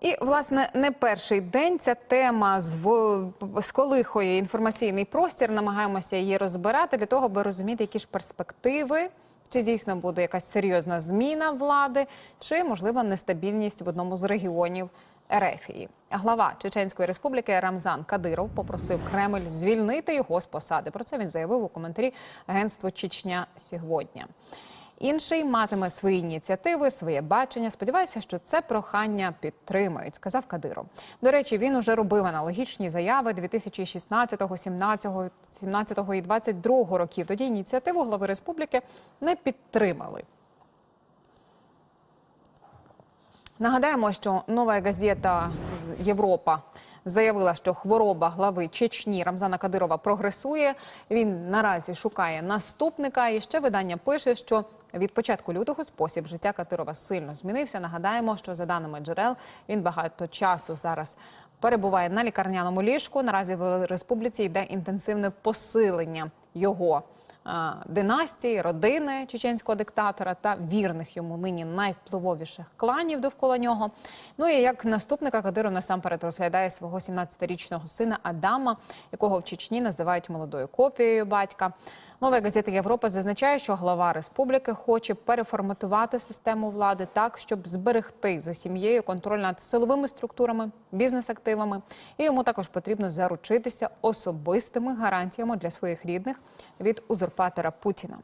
І власне не перший день ця тема сколихує інформаційний простір. Намагаємося її розбирати для того, аби розуміти, які ж перспективи. Чи дійсно буде якась серйозна зміна влади, чи можливо нестабільність в одному з регіонів Ерефії? Глава Чеченської республіки Рамзан Кадиров попросив Кремль звільнити його з посади. Про це він заявив у коментарі агентству Чечня сьогодні. Інший матиме свої ініціативи, своє бачення. Сподіваюся, що це прохання підтримають, сказав Кадиров. До речі, він уже робив аналогічні заяви 2016, 17, 17 і 22 років. Тоді ініціативу глави республіки не підтримали. Нагадаємо, що нова газета Європа заявила, що хвороба глави Чечні Рамзана Кадирова прогресує. Він наразі шукає наступника. І ще видання пише, що від початку лютого спосіб життя Кадирова сильно змінився. Нагадаємо, що за даними джерел він багато часу зараз перебуває на лікарняному ліжку. Наразі в республіці йде інтенсивне посилення його династії, родини чеченського диктатора та вірних йому нині найвпливовіших кланів довкола нього. Ну і як наступника Кадиров насамперед розглядає свого 17-річного сина Адама, якого в Чечні називають молодою копією батька. Нова газета Європа зазначає, що глава республіки хоче переформатувати систему влади так, щоб зберегти за сім'єю контроль над силовими структурами, бізнес-активами. І йому також потрібно заручитися особистими гарантіями для своїх рідних від узурпатора Путіна.